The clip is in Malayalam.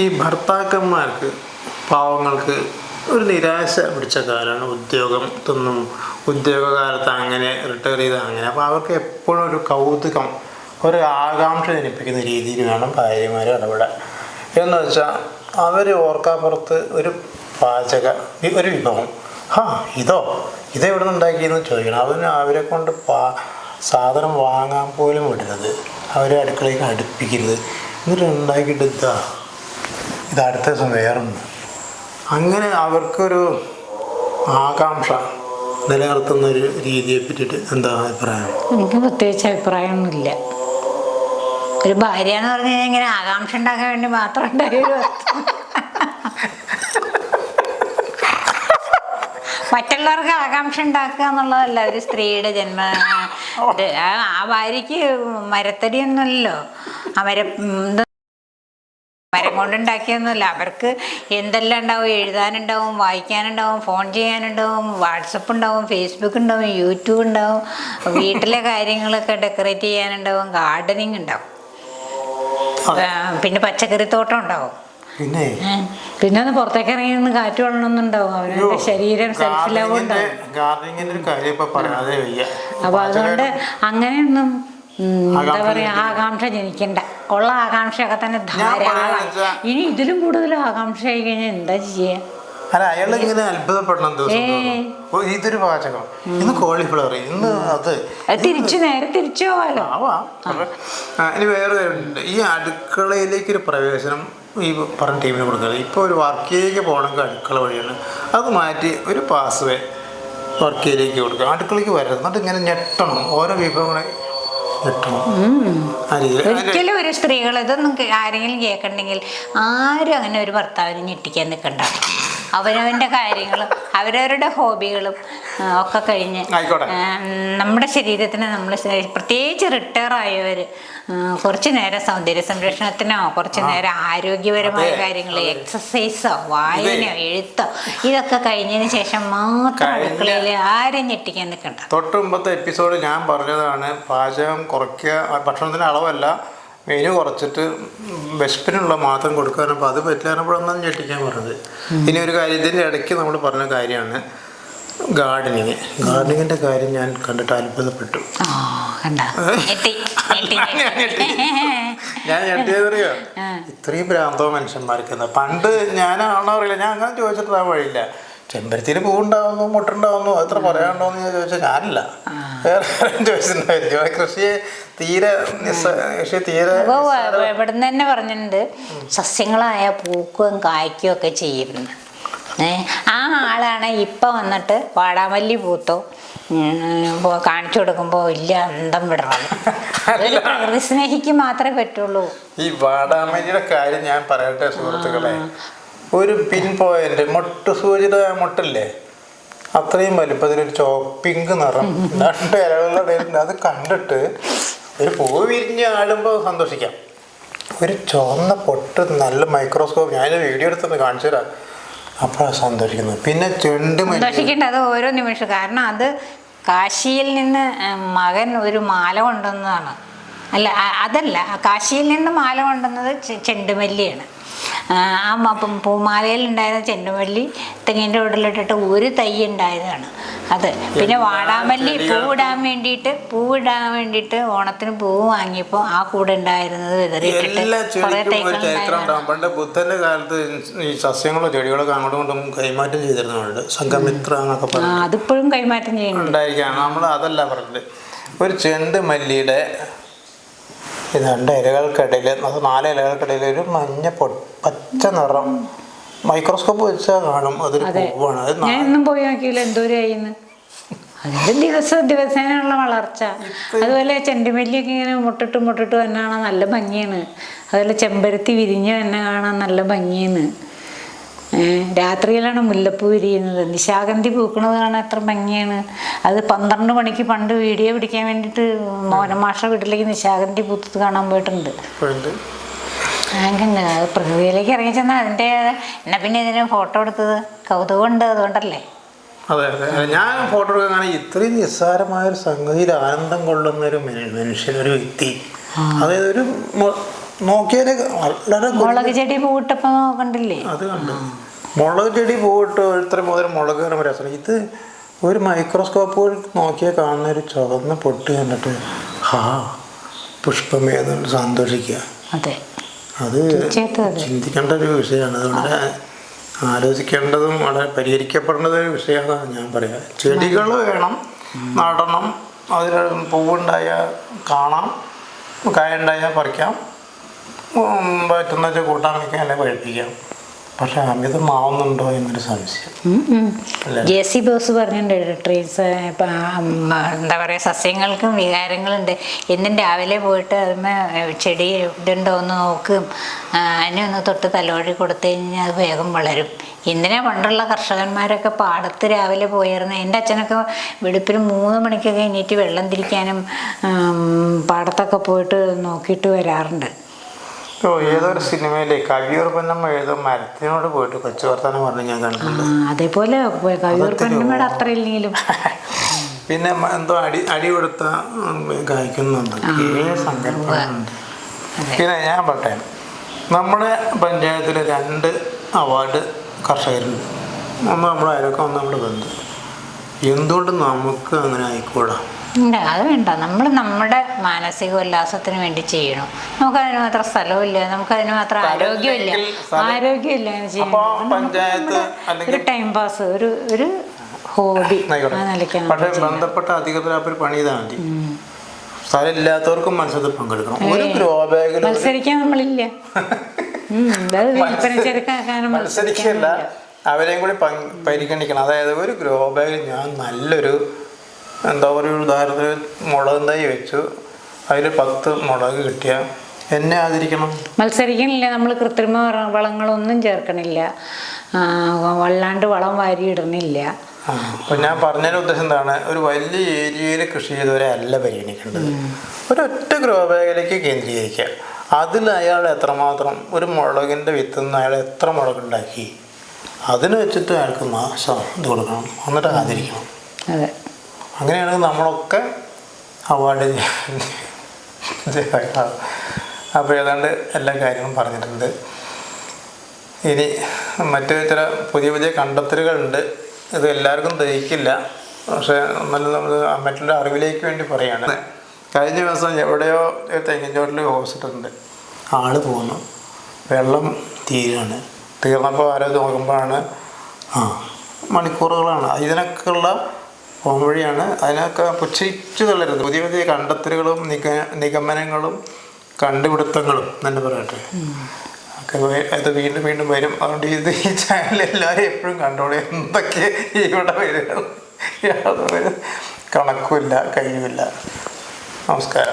ഈ ഭർത്താക്കന്മാർക്ക് പാവങ്ങൾക്ക് ഒരു നിരാശ പിടിച്ച കാലമാണ് ഉദ്യോഗം തൊന്നും. ഉദ്യോഗകാലത്ത് അങ്ങനെ റിട്ടയർ ചെയ്ത അങ്ങനെ. അപ്പോൾ അവർക്ക് എപ്പോഴും ഒരു കൗതുകം ഒരു ആകാംക്ഷ ജനിപ്പിക്കുന്ന രീതിയിൽ വേണം ഭാര്യമാർ ഇടപെടാൻ. എന്ന് വെച്ചാൽ അവർ ഓർക്കാപ്പുറത്ത് ഒരു പാചക ഒരു വിഭവം. ആ ഇതോ? ഇതെവിടെ നിന്ന് ഉണ്ടാക്കിയെന്ന് ചോദിക്കണം. അതിന് അവരെ കൊണ്ട് പാ സാധനം വാങ്ങാൻ പോലും വിടരുത്. അവരെ അടുക്കളയ്ക്ക് അടുപ്പിക്കരുത്. എന്നിട്ട് ഉണ്ടാക്കിയിട്ട് ഇതാ. ഇത് അടുത്ത ദിവസം വേറൊന്ന്. അങ്ങനെ അവർക്കൊരു ആകാംക്ഷ നിലനിർത്തുന്ന ഒരു രീതിയെ പറ്റിയിട്ട് എന്താ അഭിപ്രായം? എനിക്ക് പ്രത്യേകിച്ച് അഭിപ്രായമൊന്നുമില്ല. ഒരു ഭാര്യ എന്ന് പറഞ്ഞു കഴിഞ്ഞാൽ ഇങ്ങനെ ആകാംക്ഷ ഉണ്ടാക്കാൻ വേണ്ടി മാത്രം ഉണ്ടായ മറ്റുള്ളവർക്ക് ആകാംക്ഷ ഉണ്ടാക്കുക എന്നുള്ളതല്ല ഒരു സ്ത്രീയുടെ ജന്മ ആ- ഭാര്യയ്ക്ക് മരത്തടിയൊന്നുമല്ലോ ആ മര മരം കൊണ്ടുണ്ടാക്കിയൊന്നുമില്ല അവർക്ക് എന്തെല്ലാം ഉണ്ടാവും എഴുതാനുണ്ടാവും വായിക്കാനുണ്ടാവും ഫോൺ ചെയ്യാനുണ്ടാവും വാട്സപ്പ് ഉണ്ടാവും ഫേസ്ബുക്ക് ഉണ്ടാവും യൂട്യൂബ് ഉണ്ടാവും. വീട്ടിലെ കാര്യങ്ങളൊക്കെ ഡെക്കറേറ്റ് ചെയ്യാനുണ്ടാവും ഗാർഡനിങ് ഉണ്ടാവും. പിന്നെ പച്ചക്കറിത്തോട്ടം ഉണ്ടാവും. പിന്നെ. പിന്നെ ഒന്ന് പുറത്തേക്ക് ഇറങ്ങി ഒന്ന് കാറ്റ് കൊള്ളണമെന്നുണ്ടാവും അവരുടെ ശരീരം സെൽഫ് ലവ് ഉണ്ടാവും. അപ്പൊ അതുകൊണ്ട് അങ്ങനെയൊന്നും എന്താ പറയാ ആകാംക്ഷ ജനിക്കണ്ട. ഉള്ള ആകാംക്ഷയൊക്കെ തന്നെ ധാരാളം ഇനി ഇതിലും കൂടുതൽ ആകാംക്ഷ ആയി കഴിഞ്ഞാൽ എന്താ ചെയ്യാ? അല്ല അയാൾ ഇങ്ങനെ അത്ഭുതപ്പെടണം ദിവസം ഇതൊരു പാചകം. ഇന്ന് കോളിഫ്ലവർ ഇന്ന് അത്. തിരിച്ചു നേരെ തിരിച്ചു പോവാലോ? ആവാം ഇനി വേറെ ഈ അടുക്കളയിലേക്ക് ഒരു പ്രവേശനം ഈ പറഞ്ഞ ടീമിന് കൊടുക്കുക ഇപ്പോൾ ഒരു വർക്കിലേക്ക് പോകണമെങ്കിൽ അടുക്കള വഴിയാണ്. അത് മാറ്റി ഒരു പാസ് വേ വർക്കിലേക്ക് കൊടുക്കുക. അടുക്കളയ്ക്ക് വരുന്നത് എന്നിട്ട് ഇങ്ങനെ ഞെട്ടണം. ഓരോ വിഭവങ്ങളെ ഒരിക്കലും ഒരു സ്ത്രീകൾ ഇതൊന്നും ആരെങ്കിലും കേൾക്കണ്ടെങ്കിൽ ആരും അങ്ങനെ ഒരു ഭർത്താവിനെ ഞെട്ടിക്കാൻ നിൽക്കണ്ട അവരവന്റെ കാര്യങ്ങളും അവരവരുടെ ഹോബികളും ഒക്കെ കഴിഞ്ഞ്. നമ്മുടെ ശരീരത്തിന് നമ്മൾ പ്രത്യേകിച്ച് റിട്ടയർ ആയവർ കുറച്ച് നേരം സൗന്ദര്യ സംരക്ഷണത്തിനോ കുറച്ച് നേരം ആരോഗ്യപരമായ കാര്യങ്ങൾ എക്സസൈസോ വായനയോ എഴുത്തോ ഇതൊക്കെ കഴിഞ്ഞതിന് ശേഷം മാത്രം അടുക്കളയിൽ ആരും ഞെട്ടിക്കാൻ നിൽക്കണ്ട. തൊട്ട് മുമ്പത്തെ എപ്പിസോഡ് ഞാൻ പറഞ്ഞതാണ് പാചകം കുറയ്ക്കുക ഭക്ഷണത്തിന് അളവല്ല മെനു കുറച്ചിട്ട് വിശപ്പിനുള്ള മാത്രം കൊടുക്കാനും അപ്പോൾ അത് പറ്റില്ലാന്നപ്പോഴൊന്നും ഞെട്ടിക്കാൻ പറഞ്ഞത്. ഇനി ഒരു കാര്യം ഇതിന്റെ ഇടയ്ക്ക് നമ്മൾ പറഞ്ഞ കാര്യമാണ് ഗാർഡനിങ്. ഗാർഡനിങ്ങിന്റെ കാര്യം ഞാൻ കണ്ടിട്ട് അത്ഭുതപ്പെട്ടു. ഞാൻ ഞെട്ടിയതറിയോ ഇത്രയും ഭ്രാന്തോ മനുഷ്യന്മാർക്ക് പണ്ട് ഞാനാണോ അറിയില്ല. ഞാൻ അങ്ങനെ ചോദിച്ചിട്ട് വഴിയില്ല. ചെമ്പരത്തിയിൽ പൂവുണ്ടാവുന്നു മുട്ടുണ്ടാവുന്നു അത്ര പറയാനുണ്ടോ എന്ന് ചോദിച്ചാൽ ഞാനില്ല. ചോദിച്ചിട്ടുണ്ടായിരുന്നു കൃഷിയെ തീരെ കൃഷി തീരെ ഇവിടെ നിന്ന് തന്നെ പറഞ്ഞിട്ടുണ്ട്. സസ്യങ്ങളായ പൂക്കുകയും കായ്ക്കുകയും ഒക്കെ ചെയ്യുന്നത് ഏ ആ ആളാണ് ഇപ്പം വന്നിട്ട് വാടാമല്ലി പൂത്തോ കാണിച്ചു കൊടുക്കുമ്പോൾ ഇല്ല അന്തം വിടണം. പ്രകൃതി സ്നേഹിക്ക് മാത്രമേ പറ്റുള്ളൂ. ഈ വാടാമല്ലിയുടെ കാര്യം ഞാൻ പറയട്ടെ സുഹൃത്തുക്കളെ. ഒരു പിൻ പോയിന്റ് മുട്ട് സൂചിത മുട്ടില്ലേ? അത്രയും വലിപ്പത്തിലൊരു ചോ പിങ്ക് നിറം. രണ്ട് ഇലകളുടെ അത് കണ്ടിട്ട് ഒരു പൂ വിരിഞ്ഞ് ആടുമ്പോൾ സന്തോഷിക്കാം. ഒരു ചുവന്ന പൊട്ട് നല്ല മൈക്രോസ്കോപ്പ് ഞാൻ വീഡിയോ എടുത്തൊന്ന് കാണിച്ചു തരാം. അപ്പോഴാണ് സന്തോഷിക്കുന്നത്. പിന്നെ ചെണ്ട് സന്തോഷിക്കേണ്ടത് ഓരോ നിമിഷം. കാരണം അത് കാശിയിൽ നിന്ന് മകൻ ഒരു മാല കൊണ്ടുവന്നതാണ്. അല്ല അതല്ല. കാശിയിൽ നിന്ന് മാല കൊണ്ടുവന്നത് ചെണ്ടുമല്ലിയാണ്. ആ, പൂമാലയിൽ ഉണ്ടായിരുന്ന ചെണ്ടുമല്ലി തെങ്ങിന്റെ ഉടലിട്ടിട്ട് ഒരു തൈ ഉണ്ടായതാണ്. അത്. പിന്നെ വാടാമല്ലി പൂവിടാൻ വേണ്ടിയിട്ട് പൂവിടാൻ വേണ്ടിയിട്ട് ഓണത്തിന് പൂവ് വാങ്ങിയപ്പോൾ ആ കൂടെ ഉണ്ടായിരുന്നത് വിതറിയിട്ടിട്ട് കുറേ തൈകൾ പണ്ട് ബുദ്ധന്റെ കാലത്ത് ഈ സസ്യങ്ങളോ ചെടികളൊക്കെ അങ്ങോട്ടും ഇങ്ങോട്ടും കൈമാറ്റം ചെയ്തിരുന്നുണ്ട് സംഘമിത്ര എന്നൊക്കെ പറഞ്ഞു അതിപ്പോഴും കൈമാറ്റം ചെയ്യുന്നുണ്ട്. ഉണ്ടായിരിക്കുകയാണ്. നമ്മൾ അതല്ല പറഞ്ഞത്. ഒരു ചെണ്ട് മല്ലിയുടെ ഈ രണ്ട് ഇലകൾക്കിടയിൽ അത് നാല് ഇലകൾക്കിടയിൽ ഒരു മഞ്ഞ പൊ പച്ച നിറം മൈക്രോസ്കോപ്പ് വെച്ചാൽ കാണും. അതൊരു പൂവാണ്. ഞാൻ എന്നും പോയി നോക്കിയില്ല എന്തോരായിന്ന് അതിന്റെ ദിവസം ദിവസേനയുള്ള വളർച്ച. അതുപോലെ ചെണ്ടുമല്ലിയൊക്കെ ഇങ്ങനെ മുട്ടിട്ട് മുട്ടിട്ട് തന്നെ കാണാൻ നല്ല ഭംഗിയാണ്. അതുപോലെ ചെമ്പരത്തി വിരിഞ്ഞ് തന്നെ കാണാൻ നല്ല ഭംഗിയാണ്. രാത്രിയിലാണ് മുല്ലപ്പൂ വിരിയുന്നത്. നിശാഗന്ധി പൂക്കണത് കാണാൻ എത്ര ഭംഗിയാണ്. അത് പന്ത്രണ്ട് മണിക്ക് പണ്ട് വീഡിയോ പിടിക്കാൻ വേണ്ടിയിട്ട് മോനമാഷ വീട്ടിലേക്ക് നിശാഗന്ധി പൂത്തത് കാണാൻ പോയിട്ടുണ്ട്. അങ്ങനെ അത് പ്രകൃതിയിലേക്ക് ഇറങ്ങി ചെന്നാൽ അതിന്റെ എന്നാ പിന്നെ ഇതിന് ഫോട്ടോ എടുത്തത്? കൗതുകമുണ്ട് അതുകൊണ്ടല്ലേ? അതെ അതെ. അതെ. ഞാൻ ഫോട്ടോ എടുക്കാൻ ഇത്രയും നിസ്സാരമായ ഒരു സംഗതിയിൽ ആനന്ദം കൊള്ളുന്ന ഒരു മനുഷ്യൻ ഒരു വ്യക്തി അതായത് ഒരു നോക്കിയാൽ വളരെ മുളക് ചെടി പൂവിട്ടപ്പോ നോക്കണ്ടില്ലേ അത് കണ്ടു. മുളക് ചെടി പൂവിട്ട് ഇത്ര മുതൽ മുളക് കയറാൻ രസമാണ് ഇത് ഒരു മൈക്രോസ്കോപ്പ് നോക്കിയാൽ കാണുന്ന ഒരു ചുവന്ന പൊട്ട് കണ്ടിട്ട് ഹാ പുഷ്പമേ എന്ന് സന്തോഷിക്കുക. അതെ. അത് ചിന്തിക്കേണ്ട ഒരു വിഷയമാണ്. അത് വളരെ ആലോചിക്കേണ്ടതും വളരെ പരിഹരിക്കപ്പെടേണ്ട ഒരു വിഷയമാണ് ഞാൻ പറയാം ചെടികൾ വേണം. നടണം. അതിൽ പൂവുണ്ടായാൽ കാണാം. കായുണ്ടായാൽ പറിക്കാം. പറ്റുന്ന വെച്ചാൽ കൂട്ടാൻ വയ്ക്കാം പക്ഷെ പഴിപ്പിക്കാം പക്ഷെ അമിതമാവുന്നുണ്ടോ എന്നൊരു സംശയം? ജെ സി ബോസ് പറഞ്ഞിട്ടുണ്ട് ട്രീസ് എന്താ പറയുക സസ്യങ്ങൾക്കും വികാരങ്ങളുണ്ട്. എന്നും രാവിലെ പോയിട്ട് അതിന്മേ ചെടി ഇതുണ്ടോ എന്ന് നോക്കും. അതിനെ ഒന്ന് തൊട്ട് തലോടി കൊടുത്തു കഴിഞ്ഞാൽ അത് വേഗം വളരും. എന്തിനാ പണ്ടുള്ള കർഷകന്മാരൊക്കെ പാടത്ത് രാവിലെ പോയിരുന്നു? എന്റെ അച്ഛനൊക്കെ വെളുപ്പിന് മൂന്ന് മണിക്കൊക്കെ എണീറ്റ് വെള്ളം തിരിക്കാനും പാടത്തൊക്കെ പോയിട്ട് നോക്കിയിട്ട് വരാറുണ്ട്. ഓ ഏതൊരു സിനിമയിലെ കവിയൂർ പൊന്നമ്മ ഏതോ മരത്തിനോട് പോയിട്ട് കൊച്ചു വർത്താനം പറഞ്ഞ് ഞാൻ കണ്ടിട്ടുണ്ട്. അതേപോലെ കവിയൂർ പെണ്ണുമ്മയുടെ അത്ര ഇല്ലെങ്കിലും പിന്നെ എന്തോ അടി അടി കൊടുത്ത കായ്ക്കുന്നുണ്ട് ഏ പിന്നെ ഞാൻ പറട്ടെ നമ്മുടെ പഞ്ചായത്തിൽ രണ്ട് അവാർഡ് കർഷകരുണ്ട് ഒന്ന് നമ്മുടെ അയലൊക്കെ ഒന്ന് നമ്മുടെ ബന്ധു എന്തുകൊണ്ട് നമുക്ക് അങ്ങനെ ആയിക്കൂടാ? ഇല്ല അത് വേണ്ട. നമ്മൾ നമ്മുടെ മാനസിക ഉല്ലാസത്തിന് വേണ്ടി ചെയ്യണം. നമുക്കതിന് മാത്രം സ്ഥലമില്ല നമുക്കതിന് മാത്രം ആരോഗ്യമില്ല ആരോഗ്യമില്ല. പഞ്ചായത്ത് ഒരു ടൈം പാസ് ഒരു ഒരു ഹോബി പക്ഷേ ബന്ധപ്പെട്ട അധികൃതരാപ്പിൽ പണി ചെയ്താൽ മതി സ്ഥലം മത്സരത്തിൽ പങ്കെടുക്കണം. ഒരു ഗ്രോ ബാഗിൽ മത്സരിക്കാൻ നമ്മളില്ല. മത്സരിക്കല്ല. അവരെയും കൂടി പരിഗണിക്കണം. അതായത് ഒരു ഗ്രോ ബാഗിൽ ഞാൻ നല്ലൊരു എന്താ പറയുക ഒരു ഉദാഹരണത്തിന് മുളക് തൈ വെച്ചു. അതിൽ പത്ത് മുളക് കിട്ടിയ. എന്നെ ആദരിക്കണം. മത്സരിക്കണില്ല നമ്മൾ കൃത്രിമ വള- വളങ്ങളൊന്നും ചേർക്കണില്ല. വള്ളാണ്ട് വല്ലാണ്ട് വളം വാരി ഇടണില്ല ഞാൻ പറഞ്ഞ ഉദ്ദേശം എന്താണ്? ഒരു വലിയ ഏരിയയിൽ കൃഷി ചെയ്തവരെ അല്ല പരിഗണിക്കേണ്ടത്. ഒരൊറ്റ ഗ്രോ ബാഗിലേക്ക് കേന്ദ്രീകരിക്കുക. അതിൽ അയാൾ എത്രമാത്രം ഒരു മുളകിന്റെ വിത്തിൽ നിന്ന് അയാൾ എത്ര മുളകുണ്ടാക്കി? അതിന് വെച്ചിട്ട് അയാൾക്ക് മാസം ഇത് കൊടുക്കണം. എന്നിട്ട് ആദരിക്കണം. അതെ. അങ്ങനെയാണെങ്കിൽ നമ്മളൊക്കെ അവാർഡ് അപ്പോൾ ഏതാണ്ട് എല്ലാ കാര്യങ്ങളും പറഞ്ഞിട്ടുണ്ട്. ഇനി മറ്റു ചില പുതിയ പുതിയ കണ്ടെത്തലുകളുണ്ട്. ഇത് എല്ലാവർക്കും ദഹിക്കില്ല. പക്ഷേ നല്ല നമ്മൾ മറ്റുള്ള അറിവിലേക്ക് വേണ്ടി പറയുകയാണ് കഴിഞ്ഞ ദിവസം എവിടെയോ തെങ്ങിൻചോട്ടിൽ തെങ്ങിൻ ചോട്ടിൽ ഹോസ്പിറ്റലുണ്ട്. ആൾ പോകുന്നു വെള്ളം തീരുകയാണ് തീർന്നപ്പോൾ ആരോ നോക്കുമ്പോഴാണ് ആ മണിക്കൂറുകളാണ്. ഇതിനൊക്കെയുള്ള പോംവഴിയാണ് അതിനൊക്കെ പുച്ഛിച്ചു തള്ളരുത്. പുതിയ പുതിയ കണ്ടെത്തലുകളും നിഗ നിഗമനങ്ങളും കണ്ടുപിടുത്തങ്ങളും തന്നെ പറയട്ടെ. അത് വീണ്ടും വീണ്ടും വരും. അതുകൊണ്ട് ഇത് ഈ ചാനൽ എല്ലാവരും എപ്പോഴും കണ്ടോളൂ. എന്തൊക്കെ ഇവിടെ വരും. യാതൊരു കണക്കുമില്ല കഴിയുമില്ല നമസ്കാരം.